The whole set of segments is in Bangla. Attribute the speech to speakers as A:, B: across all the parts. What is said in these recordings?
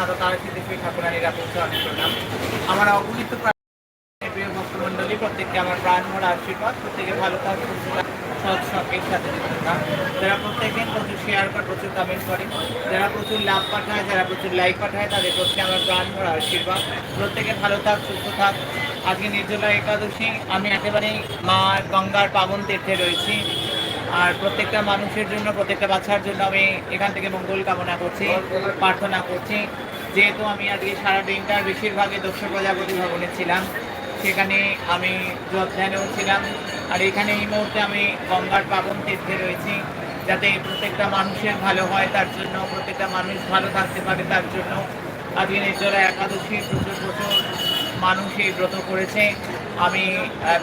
A: মাতা তারা সিদ্ধেশ্বরী ঠাকুরানীরা পৌঁছে প্রণাম আমার অগণিত প্রিয় ভক্তমণ্ডলী, প্রত্যেককে আমার প্রাণ ভরা আশীর্বাদ, প্রত্যেকে ভালো থাক, সুস্থ থাক সৎসঙ্গের সাথে যারা প্রত্যেকদিন প্রচুর শেয়ার করে, প্রচুর কমেন্ট করে, যারা প্রচুর লাভ পাঠায়, যারা প্রচুর লাইক পাঠায়, তাদের প্রতি আমার প্রাণ ভরা আশীর্বাদ। প্রত্যেকে ভালো থাক, সুস্থ থাক। আজকে নির্জলা একাদশী, আমি একেবারেই মা গঙ্গার পাবন তীর্থে রয়েছি। আর প্রত্যেকটা মানুষের জন্য, প্রত্যেকটা বাচ্চার জন্য আমি এখান থেকে মঙ্গল কামনা করছি, প্রার্থনা করছি। যেহেতু আমি আজকে সারা দিনটার বেশিরভাগই দক্ষ প্রজাপতি ভবনে ছিলাম, সেখানে আমি ধ্যানেও ছিলাম। আর এখানে এই মুহূর্তে আমি গঙ্গার পাবন তীর্থে রয়েছি, যাতে প্রত্যেকটা মানুষের ভালো হয়, তার জন্য প্রত্যেকটা মানুষ ভালো থাকতে পারে, তার জন্য আজকে নির্জলা একাদশী প্রচুর প্রচুর মানুষ এই ব্রত করেছে। আমি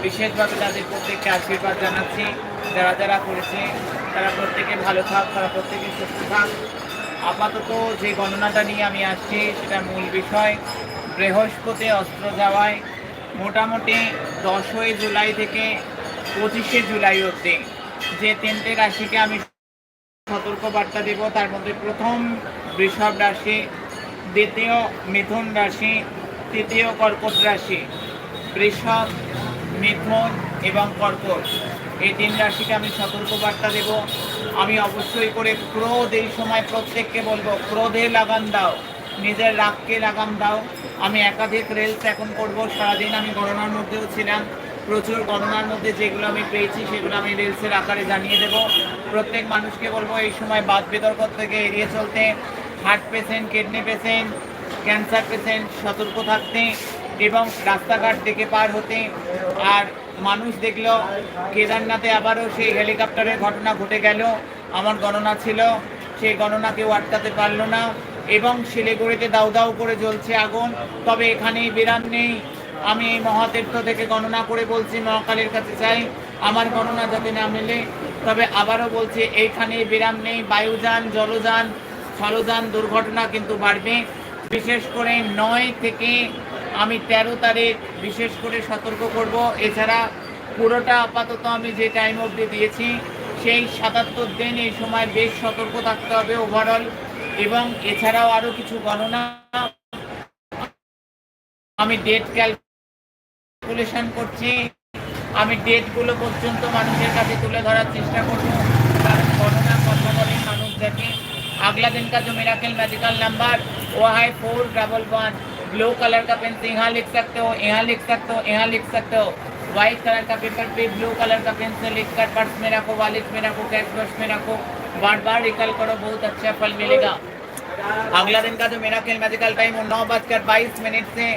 A: বিশেষভাবে তাদের প্রত্যেককে আশীর্বাদ জানাচ্ছি, যারা যারা করেছে, তারা প্রত্যেকে ভালো থাক, তারা প্রত্যেকে সুস্থ থাক। আপাতত যে গণনাটা নিয়ে আমি আসছি, সেটা মূল বিষয়। বৃহস্পতি অস্ত্র যাওয়ায় মোটামুটি দশই জুলাই থেকে পঁচিশে জুলাই অবধি যে তিনটে রাশিকে আমি সতর্ক বার্তা দেব, তার মধ্যে প্রথম বৃষভ রাশি, দ্বিতীয় মিথুন রাশি, তৃতীয় কর্কট রাশি। বৃষভ, মিথুন এবং কর্কট। এই তিন রাশিকে আমি সতর্ক বার্তা দেব। আমি অবশ্যই করে ক্রোধ এই সময় প্রত্যেককে বলব, ক্রোধে লাগান দাও, নিজের রাগকে লাগাম দাও। আমি একাধিক রেলস এখন করব। সারাদিন আমি গণনার মধ্যেও ছিলাম। প্রচুর গণনার মধ্যে যেগুলো আমি পেয়েছি, সেগুলো আমি রিলসের আকারে জানিয়ে দেব। প্রত্যেক মানুষকে বলব, এই সময় বাদ বিতর্ক থেকে এড়িয়ে চলতে। Heart patient kidney patient cancer patient সতর্ক থাকতে এবং রাস্তাঘাট থেকে পার হতে। আর মানুষ দেখল, কেদারনাথে আবারও সেই হেলিকপ্টারের ঘটনা ঘটে গেল, আমার গণনা ছিল, সেই গণনা কেউ আটকাতে পারল না, এবং শিলিগুড়িতে দাউ দাউ করে জ্বলছে আগুন, তবে এখানে বিরাম নেই। আমি এই মহাতীর্থ থেকে গণনা করে বলছি, মহাকালের কাছে চাই, আমার গণনা যাতে না মেলে, তবে আবারও বলছি এইখানে বিরাম নেই, বায়ুযান, জলযান, স্থলযান দুর্ঘটনা কিন্তু বাড়বে। বিশেষ করে নয় থেকে আমি ১৩ তারিখ বিশেষ করে সতর্ক করব। এছাড়া পুরোটা আপাতত আমি যে টাইম অবধি দিয়েছি, সেই সাতাত্তর দিন এই সময় বেশ সতর্ক থাকতে হবে ওভারঅল এবং এছাড়াও আরও কিছু গণনা। আমি ডেট ক্যালকুলেশন করছি। আমি ডেটগুলো পর্যন্ত মানুষের কাছে তুলে ধরার চেষ্টা করব। কারণ গণনা কথা বলে মানুষ দেখে। আগলা দিনকার জমি রাখেন magical number Y four double one. Blue colour का पेन से यहाँ लिख सकते हो, यहाँ लिख सकते हो, यहाँ लिख सकते हो। व्हाइट कलर का पेपर पे ब्लू कलर का पेन से लिख कर पर्स में रखो वॉलेट में रखो कैश बॉक्स में रखो। बार बार रिकल करो, बहुत अच्छा फल मिलेगा। अगला दिन का जो मेरा खेल मैजिकल टाइम वो नौ बजकर बाईस मिनट से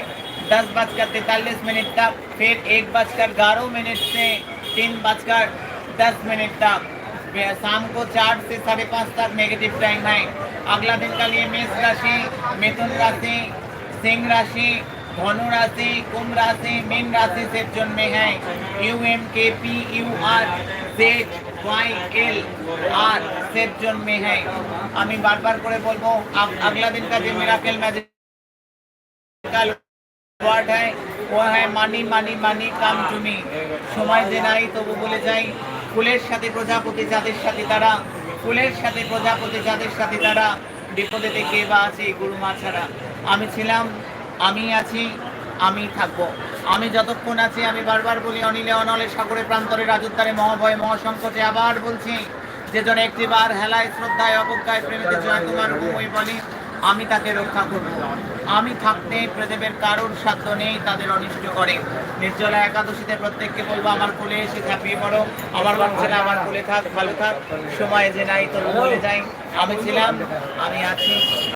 A: दस बजकर तैतालीस मिनट तक, फिर एक बजकर ग्यारह मिनट से तीन बजकर दस मिनट तक। शाम को चार से साढ़े पाँच तक नेगेटिव टाइम है। अगला दिन का लिए मेष राशि, मिथुन राशि सिंह राशि धनु राशि कुंभ राशि मीन राशि से जन्मे हैं U M K P U R Z Y L R से जन्मे हैं আমি বারবার করে বলবো আগ- আগলা দিন का जो मिराकल मैजिक का ওয়ার্ড है वो है মানি মানি মানি কাম টু সময় যে নাই তবু বলে যাই ফুলের সাথে প্রজাপতি যাদের সাথে তারা ফুলের সাথে প্রজাপতি যাদের সাথে তারা বিপদেতে কে বা আছে এই গুরু মা ছাড়া আমি ছিলাম, আমি আছি, আমি থাকব। আমি যতক্ষণ আছি, আমি বারবার বলি, অনিলে অনলে সাগরে প্রান্তরে রাজুদ্দারে মহাভয়ে মহাসংকটে আবার বলছি যে জন একটিবার হেলায় শ্রদ্ধায় অবজ্ঞায় প্রেমিতে জয় তোমার বই বলি, আমি তাকে রক্ষা করব। আমি থাকতে প্রদেবের কারোর সাধ্য নেই, তাদের অনিষ্ট করে। নির্জলা একাদশীতে প্রত্যেককে বলব, আমার কোলে এসে ঝাঁপিয়ে পড়ো আমার বাচ্চারা আমার কোলে থাক, ভালো থাক, সময় যে নাই তো বলে যাই। আমি ছিলাম, আমি আছি।